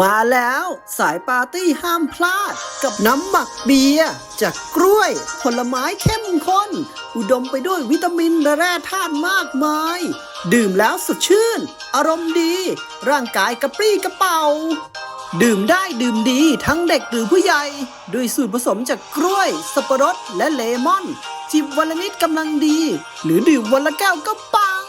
มาแล้วสายปาร์ตี้ห้ามพลาด กับน้ำหมักเบียร์จากกล้วย ผลไม้เข้มข้น อุดมไปด้วยวิตามินและแร่ธาตุมากมาย ดื่มแล้วสดชื่น อารมณ์ดี ร่างกายกระปรี้กระเป๋า ดื่มได้ดื่มดีทั้งเด็กหรือผู้ใหญ่ ด้วยสูตรผสมจากกล้วย สับปะรดและเลมอน จิบวันละนิดกำลังดี หรือดื่มวันละแก้วก็ปัง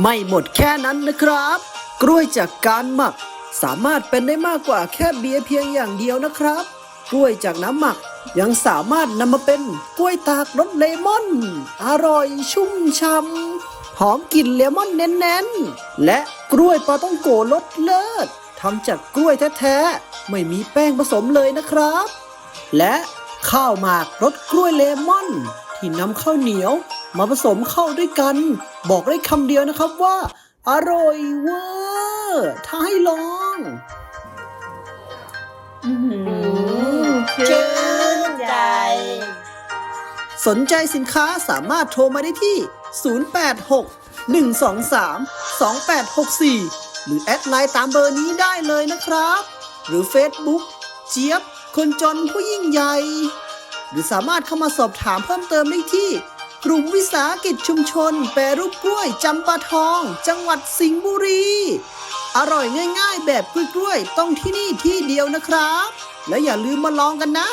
ไม่หมดแค่นั้นนะครับ กล้วยจากการหมัก สามารถเป็นได้มากกว่าแค่เบียร์เพียงอย่างเดียวนะครับ กล้วยจากน้ำหมักยังสามารถนำมาเป็นกล้วยตากรสเลมอน อร่อยชุ่มช่ำหอมกลิ่นเลมอนเน้นๆ และกล้วยปลาต้องโกรสเลิศทำจากกล้วยแท้ๆ ไม่มีแป้งผสมเลยนะครับ และข้าวหมากรสกล้วยเลมอน ที่นำข้าวเหนียว มาผสมเข้าด้วยกัน บอกได้คำเดียวนะครับว่า อร่อยเวอร์ถ้าให้ลอง ชื่นใจ สนใจสินค้าสามารถโทรมาได้ที่ 086 123 2864 หรือแอดไลน์ตามเบอร์นี้ได้เลยนะครับ หรือ Facebook เจี๊ยบ คนจนผู้ยิ่งใหญ่ หรือสามารถเข้ามาสอบถามเพิ่มเติมได้ที่ กลุ่มวิสาหกิจชุมชน แปรรูปกล้วยจำปาทอง จังหวัดสิงห์บุรี อร่อยง่ายๆ แบบกล้วยๆต้องที่นี่ที่เดียวนะครับ และอย่าลืมมาลองกันนะ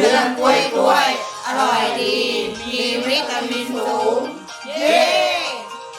เรื่องกล้วยกล้วย อร่อยดี มีวิตา